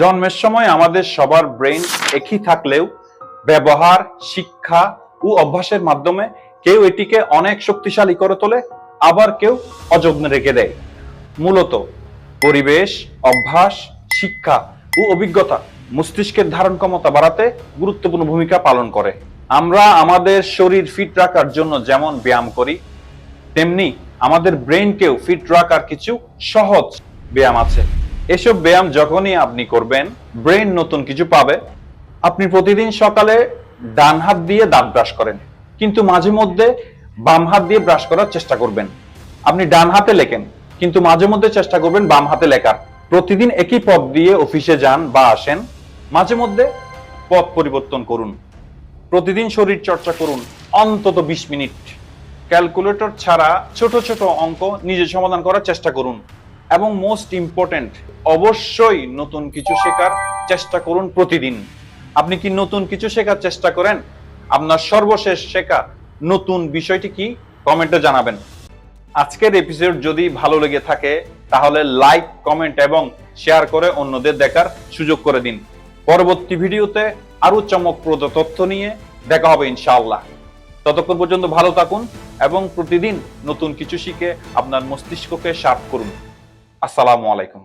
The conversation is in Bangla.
জন্মের সময় আমাদের সবার ব্রেন একই থাকলেও ব্যবহার, শিক্ষা ও অভ্যাসের মাধ্যমে কেউ এটিকে অনেক শক্তিশালী করে তোলে, আবার কেউ অযত্নে রেখে দেয়। মূলত পরিবেশ, অভ্যাস, শিক্ষা ও অভিজ্ঞতা মস্তিষ্কের ধারণ ক্ষমতা বাড়াতে গুরুত্বপূর্ণ ভূমিকা পালন করে। আমরা আমাদের শরীর ফিট রাখার জন্য যেমন ব্যায়াম করি, তেমনি আমাদের ব্রেনকেও ফিট রাখার কিছু সহজ ব্যায়াম আছে। এসব ব্যায়াম যখনই আপনি করবেন ব্রেন নতুন কিছু পাবে। আপনি প্রতিদিন সকালে ডান হাত দিয়ে দাঁত ব্রাশ করেন, কিন্তু মাঝে মধ্যে বাম হাত দিয়ে ব্রাশ করার চেষ্টা করবেন। আপনি ডান হাতে লেখেন, কিন্তু মাঝে মধ্যে চেষ্টা করবেন বাম হাতে লেখার। প্রতিদিন একই পথ দিয়ে অফিসে যান বা আসেন, মাঝে মধ্যে পথ পরিবর্তন করুন। প্রতিদিন শরীর চর্চা করুন, অন্তত বিশ মিনিট। ক্যালকুলেটর ছাড়া ছোট ছোট অঙ্ক নিজে সমাধান করার চেষ্টা করুন। এবং মোস্ট ইম্পর্টেন্ট অবশ্যই নতুন কিছু শেখার চেষ্টা করুন প্রতিদিন। আপনি কি নতুন কিছু শেখার চেষ্টা করেন? আপনার সর্বশেষ শেখা নতুন বিষয়টি কি? কমেন্টে জানাবেন। আজকের এপিসোড যদি ভালো লেগে থাকে, তাহলে লাইক কমেন্ট এবং শেয়ার করে অন্যদের দেখার সুযোগ করে দিন। পরবর্তী ভিডিওতে আরও চমকপ্রদ তথ্য নিয়ে দেখা হবে ইনশাআল্লাহ। ততক্ষণ পর্যন্ত ভালো থাকুন এবং প্রতিদিন নতুন কিছু শিখে আপনার মস্তিষ্ককে শার্প করুন। আসসালামু আলাইকুম